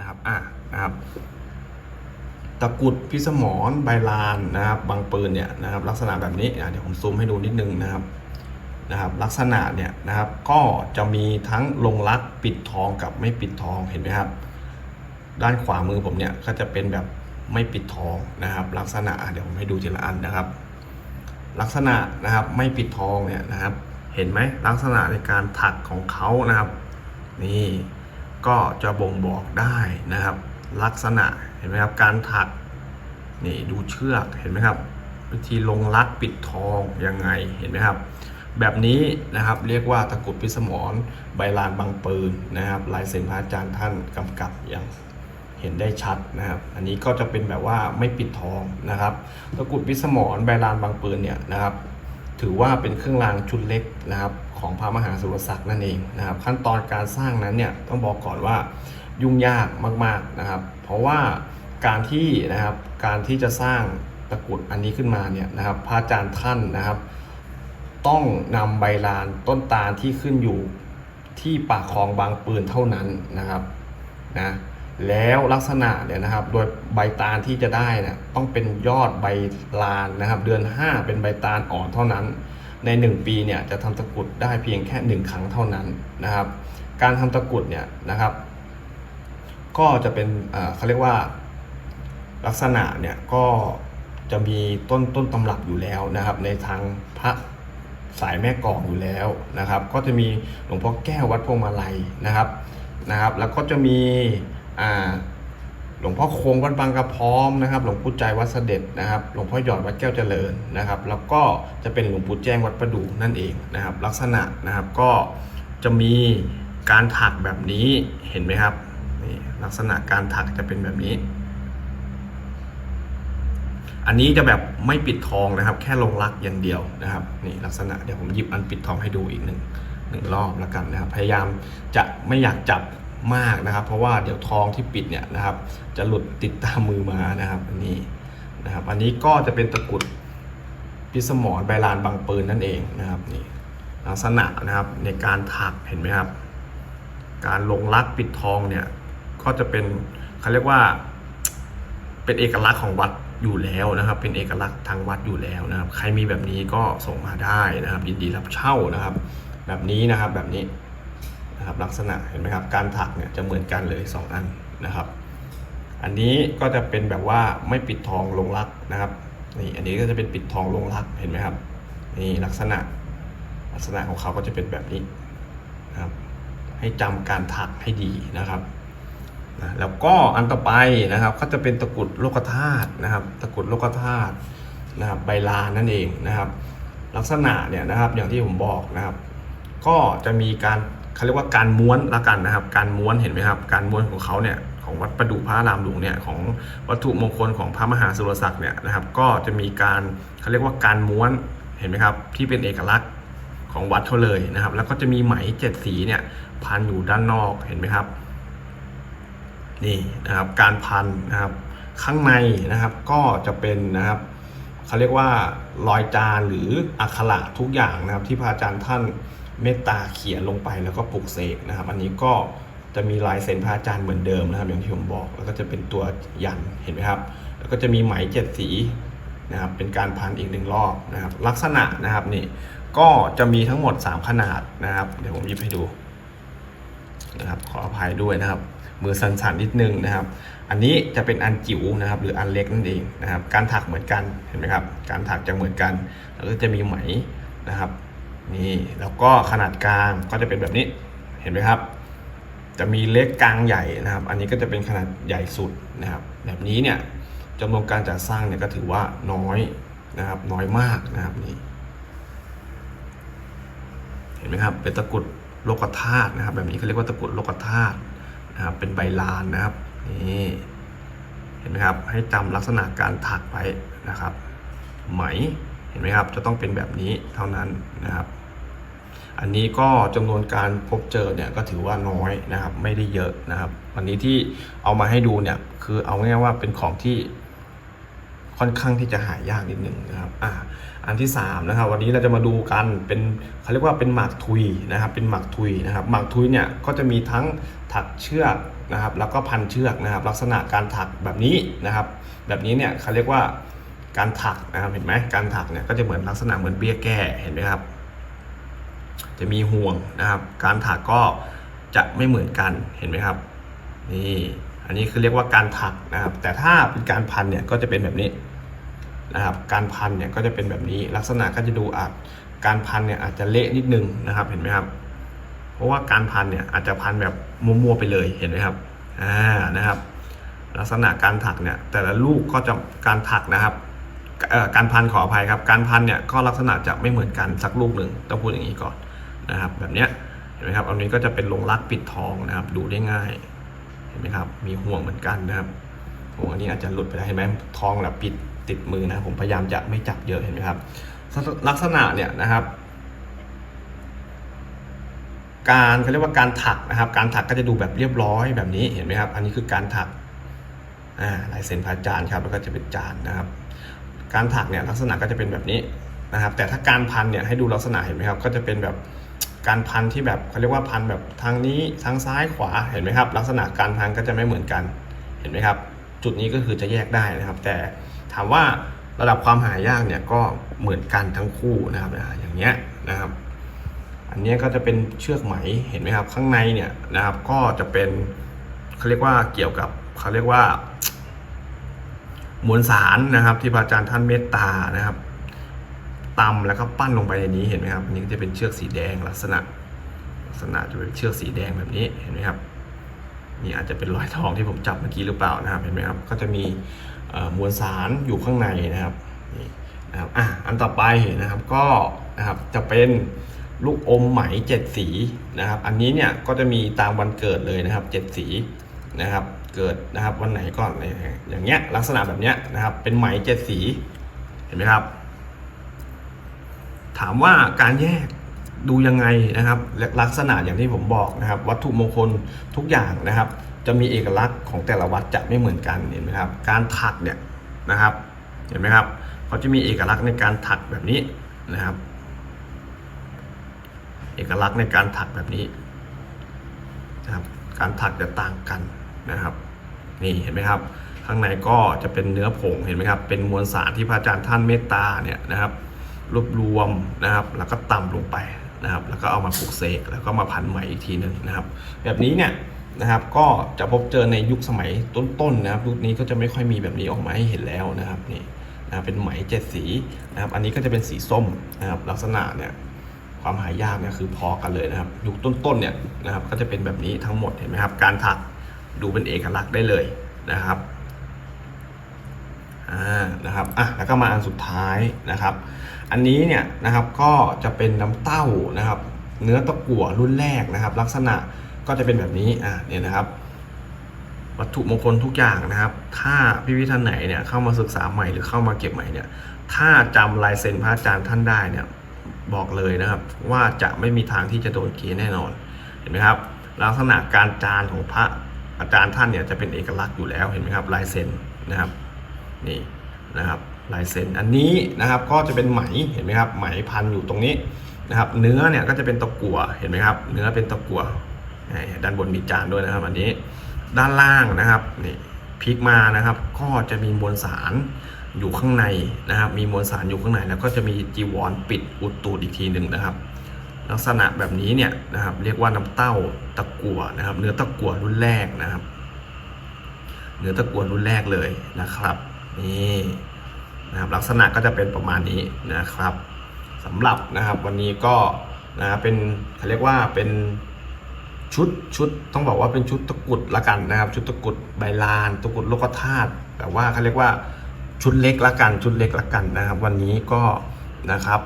นะครับอะนะครับตะกุดพิสมรใบลานนะครับบางปืนเนี่ยนะครับ ลักษณะแบบนี้เดี๋ยวผมซูมให้ดูนิดนึงนะครับนะครับ ลักษณะเนี่ยนะครับก็จะมีทั้งลงรักปิดทองกับไม่ปิดทองเห็นไหมครับ ด้านขวามือผมเนี่ยก็จะเป็นแบบไม่ปิดทองนะครับ ลักษณะอะเดี๋ยวผมให้ดูทีละอันนะครับ ลักษณะนะครับไม่ปิดทองเนี่ยนะครับ เห็นไหมลักษณะในการถักของเขานะครับ นี่ ก็จะบ่งบอกได้นะครับ ลักษณะเห็นไหมครับการถักนี่ดูเชือกเห็นไหมครับ วิธีลงรักปิดทองยังไงเห็นไหมครับ แบบนี้นะครับเรียกว่าตะกุดพิสมรใบลานบางปืนนะครับลายเซ็นพระอาจารย์ท่านกำกับอย่างเห็นได้ชัดนะครับ อันนี้ก็จะเป็นแบบว่าไม่ปิดทองนะครับ ตะกุดพิสมรใบลานบางปืนเนี่ยนะครับ ถือว่าเป็นเครื่องรางชุดเล็กนะครับของพระมหาสุรศักดิ์นั่นเองนะครับ ขั้นตอนการสร้างนั้นเนี่ยต้องบอกก่อนว่ายุ่งยากมากๆนะครับ เพราะว่าการที่นะครับการที่จะสร้างตะกรุดอันนี้ขึ้นมาเนี่ยนะครับพระอาจารย์ท่านนะครับ ต้องนำใบลานต้นตาลที่ขึ้นอยู่ที่ปากคลองบางปืนเท่านั้นนะครับนะ แล้วลักษณะเนี่ยนะครับ โดยใบตาลที่จะได้เนี่ยต้องเป็นยอดใบลานนะครับ เดือน 5 เป็นใบตาลอ่อนเท่านั้น ใน 1 ปีเนี่ยจะทำตะกรุดได้เพียงแค่ 1 ครั้งเท่านั้นนะครับ การทำตะกรุดเนี่ยนะครับ ก็จะเป็นเขาเรียกว่าลักษณะเนี่ยก็จะมีต้นต้นตำรับอยู่แล้วนะครับ ในทางพระสายแม่กอกอยู่แล้วนะครับ ก็จะมีหลวงพ่อแก้ววัดพวงมาลัยนะครับนะครับ แล้วก็จะมี หลวงพ่อคงวัดบางกระพร้อมนะครับ หลวงปู่ใจวัดเสด็จนะครับ หลวงพ่อหยอดวัดแก้วเจริญนะครับ แล้วก็จะเป็นหลวงปู่แจ้งวัดประดูนั่นเองนะครับ ลักษณะนะครับก็จะมีการถักแบบนี้เห็นไหมครับนี่ลักษณะการถักจะเป็นแบบนี้ อันนี้จะแบบไม่ปิดทองนะครับ แค่ลงรักอย่างเดียวนะครับนี่ลักษณะเดี๋ยวผมหยิบอันปิดทองให้ดูอีกหนึ่งหนึ่งรอบแล้วกันนะครับ พยายามจะไม่อยากจับ มากนะครับ เพราะว่าเดี๋ยวทองที่ปิดเนี่ยนะครับ จะหลุดติดตามมือมานะครับอันนี้นะครับ อันนี้ก็จะเป็นตะกุดพิสมรใบลานบางปืนนั่นเองนะครับนี่ลักษณะนะครับในการถักเห็นไหมครับ การลงรักปิดทองเนี่ยก็จะเป็นเขาเรียกว่า เป็นเอกลักษณ์ของวัดอยู่แล้วนะครับ เป็นเอกลักษณ์ทางวัดอยู่แล้วนะครับ ใครมีแบบนี้ก็ส่งมาได้นะครับยินดีรับเช่านะครับ แบบนี้นะครับแบบนี้ นะครับลักษณะเห็นไหมครับการถักเนี่ยจะเหมือนกันเลยสองอันนะครับ อันนี้ก็จะเป็นแบบว่าไม่ปิดทองลงรักนะครับนี่อันนี้ก็จะเป็นปิดทองลงรักเห็นไหมครับนี่ลักษณะลักษณะของเขาก็จะเป็นแบบนี้นะครับให้จำการถักให้ดีนะครับนะแล้วก็อันต่อไปนะครับก็จะเป็นตะกรุดโลกธาตุนะครับ ตะกรุดโลกธาตุนะครับใบลานนั่นเองนะครับ ลักษณะเนี่ยนะครับอย่างที่ผมบอกนะครับ ก็จะมีการ เขาเรียกว่าการม้วนละกันนะครับ การม้วนเห็นไหมครับ การม้วนของเขาเนี่ยของวัดประดู่พระรามหลวงเนี่ยของวัตถุมงคลของพระมหาสุรศักดิ์เนี่ยนะครับ ก็จะมีการเขาเรียกว่าการม้วนเห็นไหมครับ ที่เป็นเอกลักษณ์ของวัดเขาเลยนะครับ แล้วก็จะมีไหมเจ็ดสีเนี่ยพันอยู่ด้านนอกเห็นไหมครับ นี่นะครับการพันนะครับ ข้างในนะครับก็จะเป็นนะครับเขาเรียกว่ารอยจานหรืออักขระทุกอย่างนะครับ ที่พระอาจารย์ท่าน เมตตาเขียนลงไปแล้วก็ปลุกเสกนะครับ อันนี้ก็จะมีลายเซ็นพระอาจารย์เหมือนเดิมนะครับ อย่างที่ผมบอก แล้วก็จะเป็นตัวยันเห็นไหมครับ แล้วก็จะมีไหมเจ็ดสีนะครับ เป็นการพันอีกหนึ่งรอบนะครับ ลักษณะนะครับนี่ก็จะมีทั้งหมด 3 ขนาดนะครับ เดี๋ยวผมหยิบให้ดูนะครับขออภัยด้วยนะครับ มือสั่นๆนิดนึงนะครับ อันนี้จะเป็นอันจิ๋วนะครับ หรืออันเล็กนั่นเองนะครับ การถักเหมือนกันเห็นไหมครับ การถักจะเหมือนกัน แล้วก็จะมีไหมนะครับ นี่แล้วก็ขนาดกลางก็จะเป็นแบบนี้เห็นไหมครับ จะมีเล็กกลางใหญ่นะครับ อันนี้ก็จะเป็นขนาดใหญ่สุดนะครับ แบบนี้เนี่ยจำนวนการจัดสร้างเนี่ยก็ถือว่าน้อยนะครับ น้อยมากนะครับนี่เห็นไหมครับ เป็นตะกุดโลกธาตุนะครับ แบบนี้เขาเรียกว่าตะกุดโลกธาตุนะครับเป็นใบลานนะครับนี่เห็นไหมครับ ให้จำลักษณะการถักไปนะครับ ไหม เห็นไหมครับ จะต้องเป็นแบบนี้เท่านั้นนะครับ อันนี้ก็จำนวนการพบเจอเนี่ยก็ถือว่าน้อยนะครับ ไม่ได้เยอะนะครับวันนี้ที่เอามาให้ดูเนี่ยคือเอาง่ายๆว่าเป็นของที่ค่อนข้างที่จะหายากนิดหนึ่งนะครับอ่าอันที่สามนะครับวันนี้เราจะมาดูกันเป็นเขาเรียกว่าเป็นหมากทุยนะครับ เป็นหมากทุยนะครับหมากทุยเนี่ยก็จะมีทั้งถักเชือกนะครับ แล้วก็พันเชือกนะครับ ลักษณะการถักแบบนี้นะครับ แบบนี้เนี่ยเขาเรียกว่า การถักนะครับเห็นไหมการถักเนี่ยก็จะเหมือนลักษณะเหมือนเบี้ยแก้เห็นไหมครับ จะมีห่วงนะครับ การถักก็จะไม่เหมือนกันเห็นไหมครับนี่อันนี้คือเรียกว่าการถักนะครับ แต่ถ้าเป็นการพันเนี่ยก็จะเป็นแบบนี้นะครับ การพันเนี่ยก็จะเป็นแบบนี้ลักษณะก็จะดูอาจการพันเนี่ยอาจจะเละนิดนึงนะครับเห็นไหมครับ เพราะว่าการพันเนี่ยอาจจะพันแบบมัวๆไปเลยเห็นไหมครับอ่านะครับ ลักษณะการถักเนี่ยแต่ละลูกก็จะการถักนะครับ การพันขออภัยครับ การพันเนี่ยก็ลักษณะจะไม่เหมือนกันสักลูกหนึ่งต้องพูดอย่างนี้ก่อนนะครับแบบเนี้ยเห็นไหมครับอันนี้ก็จะเป็นลงรักปิดทองนะครับ ดูได้ง่ายเห็นไหมครับมีห่วงเหมือนกันนะครับห่วงอันนี้อาจจะหลุดไปได้เห็นไหมทองแบบปิดติดมือนะผมพยายามจะไม่จับเยอะเห็นไหมครับ ลักษณะเนี่ยนะครับ การเขาเรียกว่าการถักนะครับ การถักก็จะดูแบบเรียบร้อยแบบนี้เห็นไหมครับ อันนี้คือการถักอ่าลายเซ็นพระอาจารย์ครับแล้วก็จะเป็นจานนะครับ การถักเนี่ยลักษณะก็จะเป็นแบบนี้นะครับ แต่ถ้าการพันเนี่ยให้ดูลักษณะเห็นไหมครับ ก็จะเป็นแบบการพันที่แบบเขาเรียกว่าพันแบบทางนี้ทางซ้ายขวาเห็นไหมครับ ลักษณะการพันก็จะไม่เหมือนกันเห็นไหมครับ จุดนี้ก็คือจะแยกได้นะครับ แต่ถามว่าระดับความหายากเนี่ยก็เหมือนกันทั้งคู่นะครับอย่างเงี้ยนะครับ อันนี้ก็จะเป็นเชือกไหมเห็นไหมครับ ข้างในเนี่ยนะครับก็จะเป็นเขาเรียกว่าเกี่ยวกับเขาเรียกว่า มวลสารนะครับ ที่พระอาจารย์ท่านเมตตานะครับตำแล้วก็ปั้นลงไปในนี้เห็นไหมครับนนี้ก็จะเป็นเชือกสีแดงลักษณะลักษณะจะเป็นเชือกสีแดงแบบนี้เห็นไหมครับนี่อาจจะเป็นรอยทองที่ผมจับเมื่อกี้หรือเปล่านะครับเห็นไหมครับก็จะมีมวลสารอยู่ข้างในนะครับนี่นะครับอะอันต่อไปนะครับก็นะครับจะเป็นลูกอมไหมเจ็ดสีนะครับ อันนี้เนี่ยก็จะมีตามวันเกิดเลยนะครับเจ็ดสีนะครับ เกิดนะครับวันไหนก็อะไรอย่างเงี้ยลักษณะแบบเนี้ยนะครับ เป็นไหมเจ็ดสีเห็นไหมครับ ถามว่าการแยกดูยังไงนะครับละลักษณะอย่างที่ผมบอกนะครับ วัตถุมงคลทุกอย่างนะครับ จะมีเอกลักษณ์ของแต่ละวัดจะไม่เหมือนกันเห็นไหมครับ การถักเนี่ยนะครับ เห็นไหมครับเขาจะมีเอกลักษณ์ในการถักแบบนี้นะครับ เอกลักษณ์ในการถักแบบนี้นะครับ การถักจะต่างกัน นะครับ นี่เห็นไหมครับ ข้างในก็จะเป็นเนื้อผงเห็นไหมครับ เป็นมวลสารที่พระอาจารย์ท่านเมตตาเนี่ยนะครับรวบรวมนะครับ แล้วก็ตำลงไปนะครับ แล้วก็เอามาปลุกเสกแล้วก็มาพันใหม่อีกทีหนึ่งนะครับ แบบนี้เนี่ยนะครับก็จะพบเจอในยุคสมัยต้นๆนะครับยุคนี้ก็จะไม่ค่อยมีแบบนี้ออกมาให้เห็นแล้วนะครับนี่นะเป็นไหมเจ็ดสีนะครับอันนี้ก็จะเป็นสีส้มนะครับลักษณะเนี่ยความหายากเนี่ยคือพอกันเลยนะครับ ยุคต้นๆเนี่ยนะครับก็จะเป็นแบบนี้ทั้งหมดเห็นไหมครับการถัก ดูเป็นเอกลักษณ์ได้เลยนะครับอ่านะครับอะแล้วก็มาอันสุดท้ายนะครับ อันนี้เนี่ยนะครับก็จะเป็นน้ำเต้านะครับ เนื้อตะกั่วรุ่นแรกนะครับ ลักษณะก็จะเป็นแบบนี้อะเนี่ยนะครับ วัตถุมงคลทุกอย่างนะครับ ถ้าพี่วิท่านไหนเนี่ยเข้ามาศึกษาใหม่หรือเข้ามาเก็บใหม่เนี่ย ถ้าจำลายเซ็นพระอาจารย์ท่านได้เนี่ยบอกเลยนะครับ ว่าจะไม่มีทางที่จะโดนเกแน่นอนเห็นไหมครับ ลักษณะการจานของพระ อาจารย์ท่านเนี่ยจะเป็นเอกลักษณ์อยู่แล้วเห็นไหมครับลายเซ็นนะครับนี่นะครับลายเซ็นอันนี้นะครับก็จะเป็นไหมเห็นไหมครับไหมพันอยู่ตรงนี้นะครับ เนื้อเนี่ยก็จะเป็นตะกั่วเห็นไหมครับ เนื้อเป็นตะกั่วด้านบนมีจานด้วยนะครับ อันนี้ด้านล่างนะครับนี่พลิกมานะครับ ก็จะมีมวลสารอยู่ข้างในนะครับ มีมวลสารอยู่ข้างในแล้วก็จะมีจีวรปิดอุดตูดอีกทีหนึ่งนะครับ ลักษณะแบบนี้เนี่ยนะครับเรียกว่าน้ำเต้าตะกั่วนะครับ เนื้อตะกั่วรุ่นแรกนะครับ เนื้อตะกั่วรุ่นแรกเลยนะครับนี่นะครับลักษณะก็จะเป็นประมาณนี้นะครับสำหรับนะครับวันนี้ก็นะครับเป็นเขาเรียกว่าเป็นชุดชุดต้องบอกว่าเป็นชุดตะกุดละกันนะครับ ชุดตะกุดใบลานตะกุดโลกธาตุแต่ว่าเขาเรียกว่าชุดเล็กละกันชุดเล็กละกันนะครับ วันนี้ก็นะครับ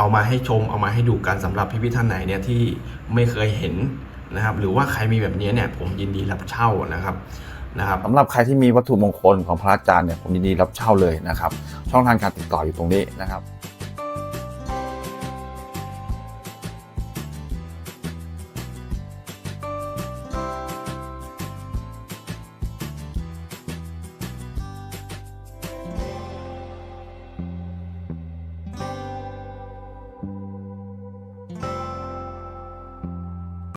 เอามาให้ชมเอามาให้ดูกันสำหรับพี่พี่ท่านไหนเนี่ยที่ไม่เคยเห็นนะครับ หรือว่าใครมีแบบนี้เนี่ยผมยินดีรับเช่านะครับนะครับสำหรับใครที่มีวัตถุมงคลของพระอาจารย์เนี่ยผมยินดีรับเช่าเลยนะครับ ช่องทางการติดต่ออยู่ตรงนี้นะครับ